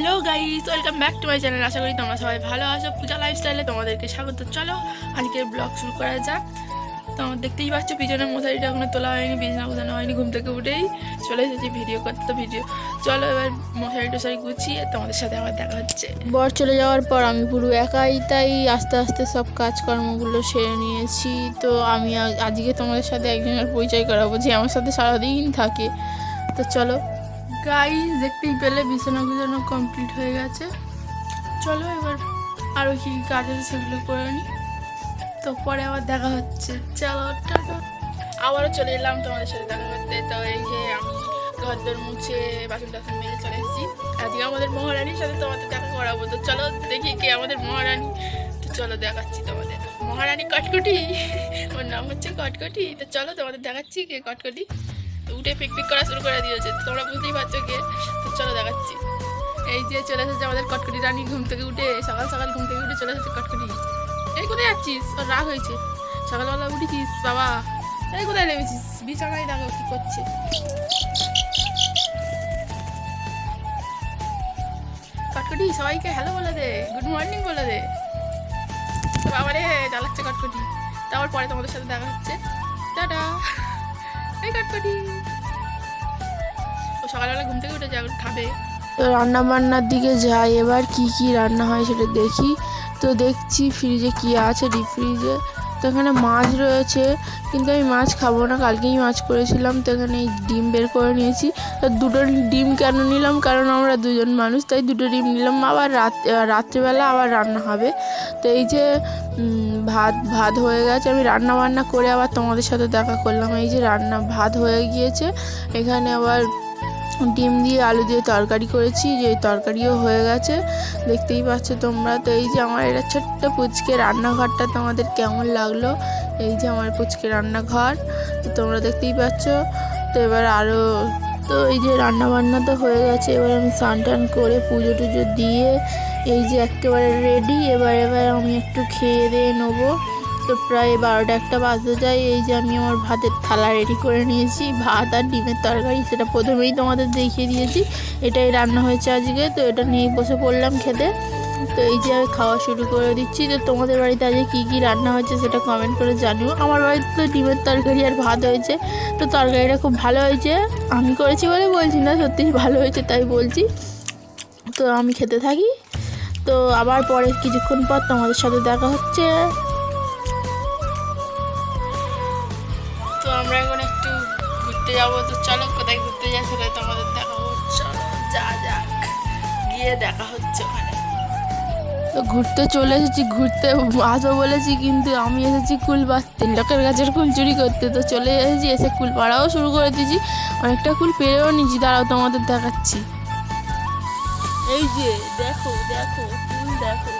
Hello guys, welcome back to my channel. আশা করি তোমরা সবাই ভালো আছো। পূজা লাইফস্টাইলে তোমাদেরকে স্বাগত। চলো, আজকের ব্লগ শুরু করা যাক। তোমরা দেখতেই পাচ্ছ পিছনে মশারিটা এখনও তোলা হয়নি, বিছনা গোছানো হয়নি, ঘুম থেকে উঠেই চলে এসেছি ভিডিও করতে। তো ভিডিও চলো এবার মশারি টশারি গুছিয়ে তোমাদের সাথে আমার দেখা হচ্ছে। বর চলে যাওয়ার পর আমি পুরো একাই, তাই আস্তে আস্তে সব কাজকর্মগুলো সেরে নিয়েছি। তো আমি আজকে তোমাদের সাথে একজনের পরিচয় করাবো, যে আমার সাথে সারাদিন থাকে। তো চলো গাইস দেখতেই পেলে, বিছানা গুছানো কমপ্লিট হয়ে গেছে। চলো এবার আরও কি কি কাজ আছে সেগুলো করে নিই তো পরে আবার দেখা হচ্ছে। চলো, টাটা। আবারও চলে এলাম তোমাদের সাথে দেখা করতে। তো এই যে আমি ঘর দর মুছে বাসন টাসন মেরে চলে এসেছি। আজকে আমাদের মহারানীর সাথে তোমাদের দেখা করাবো। তো চলো দেখি কে আমাদের মহারানী। তো চলো দেখাচ্ছি তোমাদের। মহারানী কটকটি। ওর নাম হচ্ছে কটকটি। তো চলো তোমাদের দেখাচ্ছি কে কটকটি। উঠে পিক পিক করা শুরু করে দিয়েছে। তোমরা বুঝতেই পারছ কে? তো চলো দেখাচ্ছি। এই যে চলে এসেছে আমাদের কটকটি রানী ঘুম থেকে উঠে। সকাল সকাল ঘুম থেকে উঠে চলে এসেছে কটকটি। এই কোথায় যাচ্ছিস? ওর রাগ হয়েছে। সকালবেলা উঠেছিস, বাবা। এই কোথায় নেমেছিস? বিছানায় দেখো কি করছে? কটকটি, সবাইকে হ্যালো বলে দে। গুড মর্নিং বলে দে। তো বাবা রে জ্বালাচ্ছে কটকটি। তারপর পরে তোমাদের সাথে দেখা হচ্ছে। টাটা। এই সকালবেলা ঘুম থেকে উঠে যাবে খাবে। তো রান্না বান্নার দিকে যাই, এবার কি কি রান্না হয় সেটা দেখি। তো দেখছি ফ্রিজে কি আছে ডিপ ফ্রিজে তো এখানে মাছ রয়েছে, কিন্তু আমি মাছ খাব না। কালকেই মাছ করেছিলাম, তো এখানে ডিম বের করে নিয়েছি। তো দুটো ডিম কেন নিলাম? কারণ আমরা দুজন মানুষ, তাই দুটো ডিম নিলাম। আবার রাত রাত্রিবেলা আবার রান্না হবে। তো এই যে ভাত ভাত হয়ে গেছে। আমি রান্না বান্না করে আবার তোমাদের সাথে দেখা করলাম। এই যে রান্না ভাত হয়ে গিয়েছে। এখানে আবার ডিম দিয়ে আলু দিয়ে তরকারি করেছি, যে তরকারিও হয়ে গেছে। দেখতেই পাচ্ছ তোমরা। তো এই যে আমার এটা ছোট্ট পুচকে রান্নাঘরটা তোমাদের কেমন লাগল? এই যে আমার পুচকে রান্নাঘর, তো তোমরা দেখতেই পাচ্ছ। তো এবার আরও তো এই যে রান্না বান্না তো হয়ে গেছে। এবার আমি স্নান টান করে পুজো টুজো দিয়ে এই যে একেবারে রেডি এবার এবার আমি একটু খেয়ে দিয়ে নেব। তো প্রায় বারোটা একটা বাজতে যায়। এই যে আমি আমার ভাতের থালা রেডি করে নিয়েছি। ভাত আর ডিমের তরকারি, সেটা প্রথমেই তোমাদের দেখিয়ে দিয়েছি। এটাই রান্না হয়েছে আজকে, তো এটা নিয়ে বসে পড়লাম খেতে। তো এই যে আমি খাওয়া শুরু করে দিচ্ছি। তো তোমাদের বাড়িতে আজকে কী কী রান্না হয়েছে সেটা কমেন্ট করে জানিও। আমার বাড়িতে তো ডিমের তরকারি আর ভাত হয়েছে। তো তরকারিটা খুব ভালো হয়েছে। আমি করেছি বলে বলছি না সত্যি ভালো হয়েছে তাই বলছি। তো আমি খেতে থাকি। তো আবার পরে কিছুক্ষণ পর তোমাদের সাথে দেখা হচ্ছে। যাব তো চলো কোথায় ঘুরতে যাই সেটা তোমাদের দেখাবো। চলো যা যাক গিয়ে দেখা হচ্ছে ওখানে। তো ঘুরতে চলে এসেছি ঘুরতে আসব বলেছি কিন্তু আমি এসেছি কুল বাঁধতে লোকের গাছের কুল চুরি করতে। তো চলে এসেছি এসে কুল পাড়াও শুরু করে দিয়েছি। অনেকটা কুল পেরেও নিয়েছি দাঁড়াও তোমাদের দেখাচ্ছি। এই যে দেখো দেখো কুল দেখো।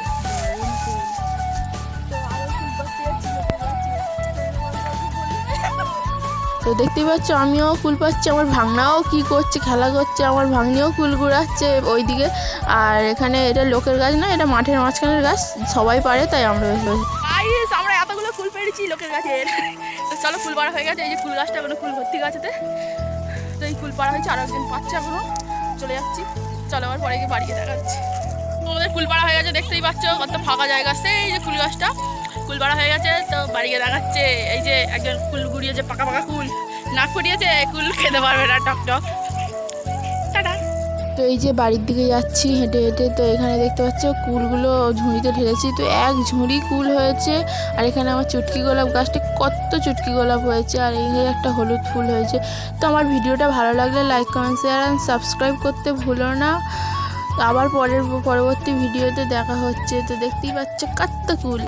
তো দেখতেই পাচ্ছ, আমিও কুল পাচ্ছি, আমার ভাঙনাও কি করছে, খেলা করছে, আমার ভাগ্নিও কুল কুড়াচ্ছে ওইদিকে। আর এখানে এটা লোকের গাছ না, এটা মাঠের মাঝখানের গাছ, সবাই পারে তাই আমরা আমরা এতগুলো ফুল পেরেছি লোকের কাছে তো চলো ফুল পাড়া হয়ে গেছে, এই যে ফুল গাছটা এখনও ফুল ভর্তি গাছেতে। তো এই ফুল পাড়া হয়েছে, আরও একদিন পাচ্ছে এখনও। চলে যাচ্ছি। চলো আবার পরে গিয়ে বাড়িতে দেখা যাচ্ছে আমাদের ফুল পাড়া হয়ে গেছে, দেখতেই পাচ্ছ, কত ফাঁকা জায়গা। এই যে ফুল গাছটা। ফুল পাড়া হয়ে গেছে, তো বাড়ি গিয়ে দেখাচ্ছে, এই যে একজন ফুল গুড়িয়েছে পাকা পাকা কুল নাক ফুটিয়েছে কুল খেতে পারবে না, টক টক। তো এই যে বাড়ির দিকে যাচ্ছি, হেঁটে হেঁটে, তো এখানে দেখতে পাচ্ছ কুলগুলো ঝুড়িতে ঢেলেছি, তো এক ঝুড়ি কুল হয়েছে, আর এখানে আমার চুটকি গোলাপ গাছটা কত চুটকি গোলাপ হয়েছে, আর এই যে একটা হলুদ ফুল হয়েছে। তো আমার ভিডিওটা ভালো লাগলে like comment share and subscribe করতে ভুলো না। আবার পরের, পরবর্তী ভিডিওতে দেখা হচ্ছে, তো দেখতেই পাচ্ছ কত কুল